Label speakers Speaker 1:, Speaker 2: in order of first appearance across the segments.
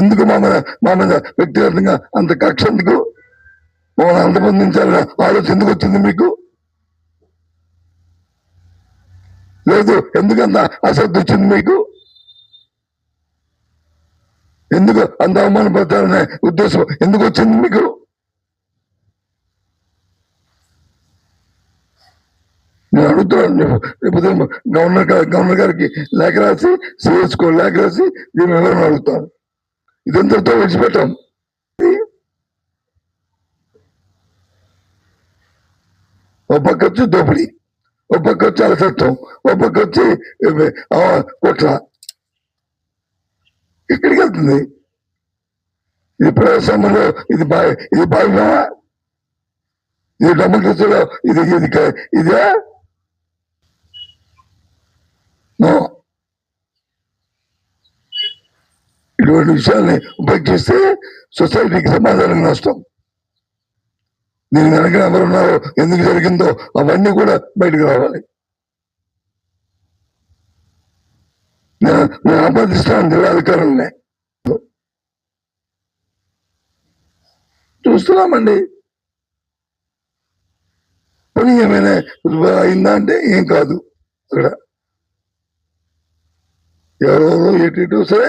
Speaker 1: ఎందుకు మా మీద వ్యక్తిగతంగా అంత కక్ష ఎందుకు? మమ్మల్ని అంతమందించాలని ఆలోచన ఎందుకు వచ్చింది మీకు? లేదు ఎందుకంత అశ్రద్ధ వచ్చింది మీకు? ఎందుకు అంత అవమానపడతారనే ఉద్దేశం ఎందుకు వచ్చింది మీకు? నేను అడుగుతున్నాను రేపు గవర్నర్ గవర్నర్ గారికి లేఖ రాసి సిఎస్కో లేఖ రాసి దీని వివరణ అడుగుతాను. ఇదంతటితో విడిచిపెట్టాం. ఒక పక్క వచ్చి దోపిడీ ఒక పక్క వచ్చి అలసత్వం ఒక పక్క వచ్చి కుట్ర. ఎక్కడికి వెళ్తుంది. ఇది ప్రజాస్వామ్యంలో ఇది బా ఇది భాగమా ఇది డెమోక్రసీలో ఇది ఇది ఇదే? ఇటువంటి విషయాల్ని ఉపేక్షిస్తే సొసైటీకి సమాధానం నష్టం. దీని వెనక ఎవరున్నారో ఎందుకు జరిగిందో అవన్నీ కూడా బయటకు రావాలి. నేను నేను ఆపాదిస్తాను జిల్లా చూస్తున్నామండి. పని ఏమైనా అయిందా అంటే ఏం కాదు. అక్కడ ఎవరెవరో ఎటు ఇటు సరే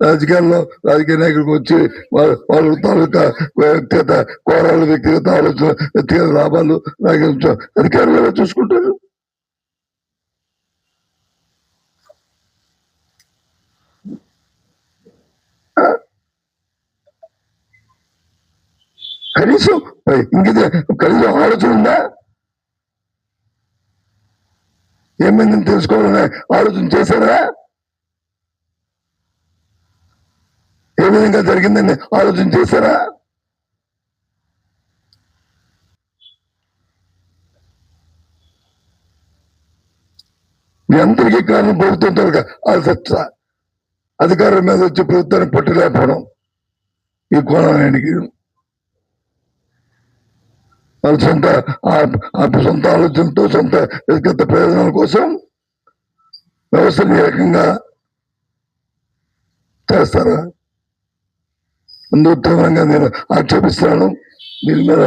Speaker 1: రాజకీయాల్లో రాజకీయ నాయకులకు వచ్చి వాళ్ళ తాలూకా వ్యక్తిగత కోరాలు వ్యక్తిగత ఆలోచన వ్యక్తిగత లాభాలు రాజకీయ అధికారులు ఎలా చూసుకుంటారు? కనీసం ఇంకిదే కనీసం ఆలోచన ఉందా? ఏమైందని తెలుసుకోవాలనే ఆలోచన చేశారా? ఏ విధంగా జరిగిందని ఆలోచన చేశారా? మీ అందరికీ కారణం ప్రభుత్వం తాలూకా అసత్త అధికారుల మీద వచ్చి ప్రభుత్వాన్ని పట్టులేకపోవడం ఈ కోణానికి. వాళ్ళ సొంత ఆ- సొంత ఆలోచనతో సొంత వ్యక్తిగత ప్రయోజనాల కోసం వ్యవస్థను ఏ రకంగా చేస్తారా? అందుకు తీవ్రంగా నేను ఆక్షేపిస్తున్నాను. దీని మీద